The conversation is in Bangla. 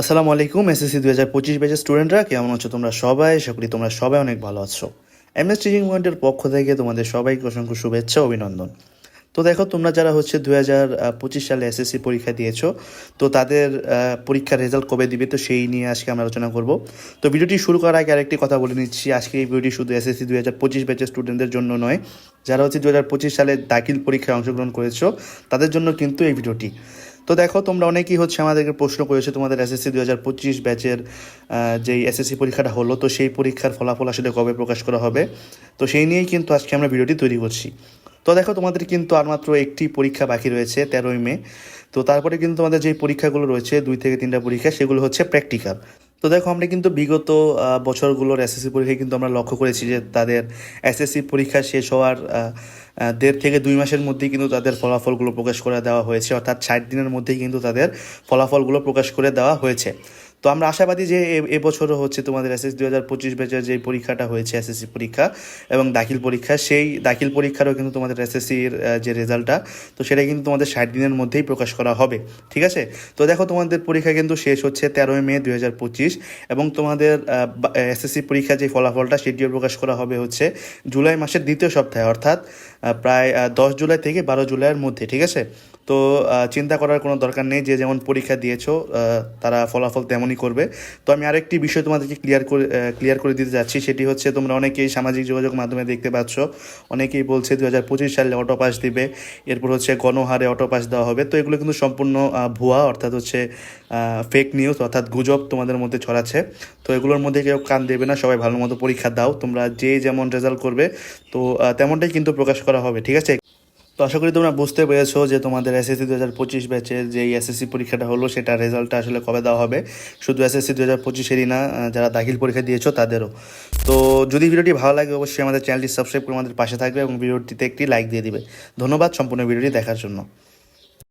আসসালামু আলাইকুম এস এসএসসি দুই হাজার পঁচিশ ব্যাচের স্টুডেন্টরা, কেমন আছো তোমরা সবাই? করি তোমরা সবাই অনেক ভালো আছো। এমএস টিচিং পয়েন্টের পক্ষ থেকে তোমাদের সবাইকে অসংখ্য শুভেচ্ছা, অভিনন্দন। তো দেখো, তোমরা যারা হচ্ছে দু হাজার পঁচিশ সালে এসএসসি পরীক্ষা দিয়েছ, তো তাদের পরীক্ষার রেজাল্ট কবে দিবে, তো সেই নিয়ে আজকে আমরা আলোচনা করব। তো ভিডিওটি শুরু করার আগে আরেকটি কথা বলে নিচ্ছি, আজকে এই ভিডিওটি শুধু এসএসসি দু হাজার পঁচিশ ব্যাচের স্টুডেন্টদের জন্য নয়, যারা হচ্ছে দু হাজার পঁচিশ সালে দাখিল পরীক্ষায় অংশগ্রহণ করেছ, তাদের জন্য কিন্তু এই ভিডিওটি। তো দেখো, তোমরা অনেকেই হচ্ছে আমাদেরকে প্রশ্ন করেছে তোমাদের এসএসসি দুই হাজার পঁচিশ ব্যাচের যেই এসএসসি পরীক্ষাটা হলো, তো সেই পরীক্ষার ফলাফল আসলে কবে প্রকাশ করা হবে? তো সেই নিয়েই কিন্তু আজকে আমরা ভিডিওটি তৈরি করছি। তো দেখো, তোমাদের কিন্তু আর মাত্র একটি পরীক্ষা বাকি রয়েছে তেরোই মে। তো তারপরে কিন্তু তোমাদের যে পরীক্ষাগুলো রয়েছে, দুই থেকে তিনটা পরীক্ষা, সেগুলো হচ্ছে প্র্যাকটিক্যাল তো দেখো, আমরা কিন্তু বিগত বছরগুলোর এসএসসি পরীক্ষায় কিন্তু আমরা লক্ষ্য করেছি যে তাদের এসএসসি পরীক্ষা শেষ হওয়ার দেড় থেকে দুই মাসের মধ্যেই কিন্তু তাদের ফলাফলগুলো প্রকাশ করে দেওয়া হয়েছে। অর্থাৎ ষাট দিনের মধ্যেই কিন্তু তাদের ফলাফলগুলো প্রকাশ করে দেওয়া হয়েছে। তো আমরা আশাবাদী যে এবছরও হচ্ছে তোমাদের এসএস দুই হাজার পঁচিশ ব্যাচের যে পরীক্ষাটা হয়েছে এসএসসি পরীক্ষা এবং দাখিল পরীক্ষা, সেই দাখিল পরীক্ষারও কিন্তু তোমাদের এসএসসির যে রেজাল্টটা, তো সেটা কিন্তু তোমাদের ষাট দিনের মধ্যেই প্রকাশ করা হবে, ঠিক আছে? তো দেখো তোমাদের পরীক্ষা কিন্তু শেষ হচ্ছে তেরোই মে দুই হাজার পঁচিশ এবং তোমাদের এসএসসি পরীক্ষার যে ফলাফলটা সেটিও প্রকাশ করা হবে হচ্ছে জুলাই মাসের দ্বিতীয় সপ্তাহে, অর্থাৎ প্রায় দশ জুলাই থেকে বারো জুলাইয়ের মধ্যে, ঠিক আছে? তো চিন্তা করার কোনো দরকার নেই যে যেমন পরীক্ষা দিয়েছ তারা ফলাফল তেমনই করবে। তো আমি আরেকটি বিষয় তোমাদেরকে ক্লিয়ার করে ক্লিয়ার করে দিতে যাচ্ছি, সেটি হচ্ছে তোমরা অনেকেই সামাজিক যোগাযোগ মাধ্যমে দেখতে পাচ্ছ। অনেকেই বলছে দু হাজার পঁচিশ সালে অটো পাস দিবে, এরপর হচ্ছে গণহারে অটো পাস দেওয়া হবে। তো এগুলো কিন্তু সম্পূর্ণ ভুয়া, অর্থাৎ হচ্ছে ফেক নিউজ অর্থাৎ গুজব তোমাদের মধ্যে ছড়াচ্ছে। তো এগুলোর মধ্যে কেউ কান দেবে না, সবাই ভালো মতো পরীক্ষা দাও, তোমরা যে যেমন রেজাল্ট করবে, তো তেমনটাই কিন্তু প্রকাশ করা হবে, ঠিক আছে? তো আশা করি তোমরা বুঝতে পেরেছ যে তোমাদের এসএসসি দু হাজার পঁচিশ ব্যাচের যে এসএসসি পরীক্ষাটা হলো, সেটা রেজাল্টটা আসলে কবে দেওয়া হবে? শুধু এসএসসি দু হাজার পঁচিশেরই না যারা দাখিল পরীক্ষা দিয়েছ তাদেরও। তো যদি ভিডিওটি ভালো লাগে, অবশ্যই আমাদের চ্যানেলটি সাবস্ক্রাইব করে আমাদের পাশে থাকবে এবং ভিডিওটিতে একটি লাইক দিয়ে দিবে। ধন্যবাদ, সম্পূর্ণ ভিডিওটি দেখার জন্য।